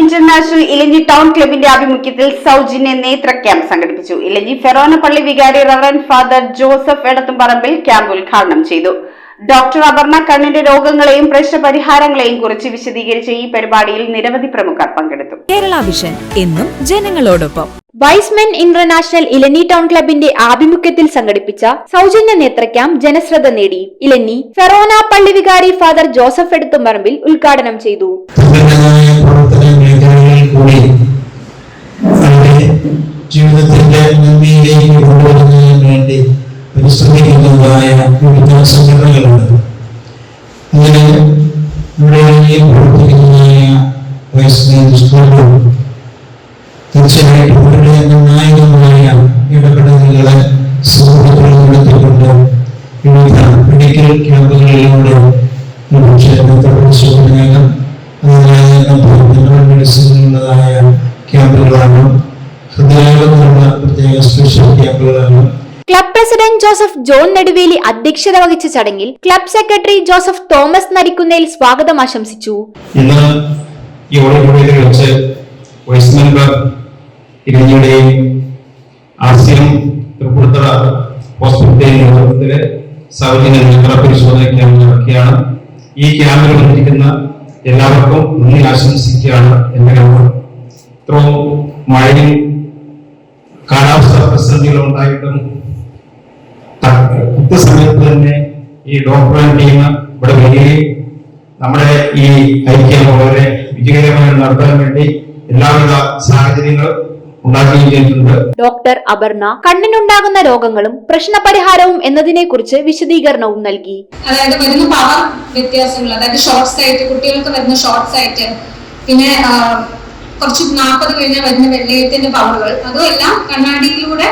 International ഇലഞ്ഞി town ക്ലബിന്റെ ആഭിമുഖ്യത്തിൽ സൗജന്യ നേത്ര ക്യാമ്പ് സംഘടിപ്പിച്ചു. ഇലഞ്ഞി ഫെറോന പള്ളി വികാരി reverend father Joseph Edathumparambil camp ഉദ്ഘാടനം ചെയ്തു. ഡോക്ടർ അപർണ കണ്ണിന്റെ രോഗങ്ങളെയും പ്രശ്നപരിഹാരങ്ങളെയും കുറിച്ച് വിശദീകരിച്ച ഈ പരിപാടിയിൽ നിരവധി പ്രമുഖർ പങ്കെടുത്തു. കേരള വിഷൻ എന്നും ജനങ്ങളോടൊപ്പം. വൈസ്മെൻ ഇന്റർനാഷണൽ ഇലനി ടൗൺ ക്ലബിന്റെ ആഭിമുഖ്യത്തിൽ സംഘടിപ്പിച്ച സൗജന്യ നേത്ര ക്യാമ്പ് ജനശ്രദ്ധ നേടി. ഇലനി ഫെറോന പള്ളി വികാരി ഫാദർ ജോസഫ് എടുത്തുംപറമ്പിൽ ഉദ്ഘാടനം ചെയ്തു. ജീവിതത്തിന്റെ നന്ദിയിലേക്ക് കൊണ്ടുവരുന്നതിന് വേണ്ടി പരിശ്രമിക്കുന്നതായ വിവിധ സംഘടനകളുണ്ട്. അതിന് ഇവിടെ പ്രവർത്തിക്കുന്നതായ ദുഷ്കർമ്മം തീർച്ചയായിട്ടും അവരുടെ നിർണായകമായ ഇടപെടലുകളെ നടത്തിക്കൊണ്ട് വിവിധ മെഡിക്കൽ ക്യാമ്പുകളിലൂടെ പരിശോധനകൾ മെഡിസിനുള്ളതായ ക്യാമ്പുകളാണ്. ഹൃദയാഘാതമുള്ള പ്രത്യേക സ്പെഷ്യൽ ക്യാമ്പുകളാണ്. പ്രസിഡന്റ് ജോസഫ് ജോൺ നെടുവേലി അധ്യക്ഷത വഹിച്ച ചടങ്ങിൽ club secretary Joseph Thomas Narikkunnel സ്വാഗതം ആശംസിച്ചു. ഇന്ന് ഈ ഓഡിറ്റോറിയത്തിൽ മെമ്പർ ഈ എല്ലാവർക്കും നന്ദി ആശംസിക്കുകയാണ് എന്റെ കാര്യം ഇത്രയും മഴയും കാലാവസ്ഥ പ്രതിസന്ധികളും ഉണ്ടായിട്ടും കൃത്യസമയത്ത് തന്നെ ഈ ഡോക്ടർ ടീം ഇവിടെ വരികയും നമ്മുടെ ഈ ഐക്യം വളരെ വിജയകരമായി നടത്താൻ വേണ്ടി എല്ലാവിധ സാഹചര്യങ്ങളും ഡോക്ടർ അപർണ കണ്ണിനുണ്ടാകുന്ന രോഗങ്ങളും പ്രശ്നപരിഹാരവും എന്നതിനെക്കുറിച്ച് വിശദീകരണവും നൽകി. അതായത് വരുന്ന പവർ വ്യത്യാസങ്ങൾ അതായത് ഷോർട്ട് സൈറ്റ് കുട്ടികൾക്ക് വരുന്ന ഷോർട്ട് സൈറ്റ് പിന്നെ കുറച്ച് നാൽപ്പത് കഴിഞ്ഞാൽ വരുന്ന വെള്ളയത്തിന്റെ പവറുകൾ അതുമെല്ലാം കണ്ണാടിയിലൂടെ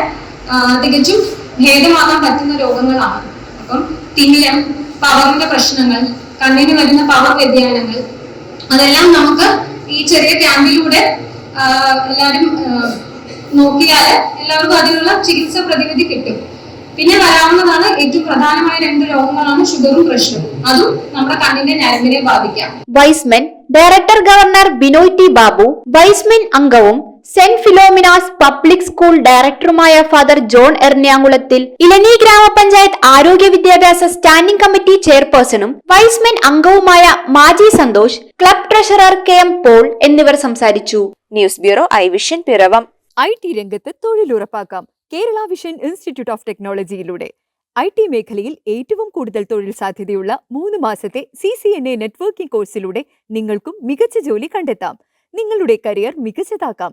തികച്ചും ഭേദമാകാൻ പറ്റുന്ന രോഗങ്ങളാണ്. അപ്പം തിമിരം പവറിന്റെ പ്രശ്നങ്ങൾ കണ്ണിന് വരുന്ന പവർ വ്യതിയാനങ്ങൾ അതെല്ലാം നമുക്ക് ഈ ചെറിയ ക്യാമ്പിലൂടെ എല്ലാവരും നോക്കിയാൽ എല്ലാവർക്കും അതിനുള്ള ചികിത്സ പ്രതിവിധി കിട്ടും. പിന്നെ വരാവുന്നതാണ് ഏറ്റവും പ്രധാനമായ രണ്ട് രോഗങ്ങളാണ് ഷുഗറും പ്രഷറും. അതും നമ്മുടെ കണ്ണിന്റെ ഞരമ്പിനെ ബാധിക്കാം. Y's men director governor Binoy T Babu Y's men അംഗവും സെന്റ് ഫിലോമിനാസ് പബ്ലിക് സ്കൂൾ ഡയറക്ടറുമായ ഫാദർ ജോൺ എറണാകുളത്തിൽ ഇലനി ഗ്രാമപഞ്ചായത്ത് ആരോഗ്യ വിദ്യാഭ്യാസ സ്റ്റാൻഡിംഗ് കമ്മിറ്റി ചെയർപേഴ്സണും വൈസ്മെൻ അംഗവുമായ Maji Santhosh club treasurer K M Paul എന്നിവർ സംസാരിച്ചു. News bureau I vision Piravom. I T രംഗത്ത് തൊഴിലുറപ്പാക്കാം. കേരള വിഷൻ ഇൻസ്റ്റിറ്റ്യൂട്ട് ഓഫ് ടെക്നോളജിയിലൂടെ. ഐ ടി മേഖലയിൽ ഏറ്റവും കൂടുതൽ തൊഴിൽ സാധ്യതയുള്ള മൂന്ന് മാസത്തെ C C N A networking കോഴ്സിലൂടെ നിങ്ങൾക്കും മികച്ച ജോലി കണ്ടെത്താം. നിങ്ങളുടെ കരിയർ മികച്ചതാക്കാം.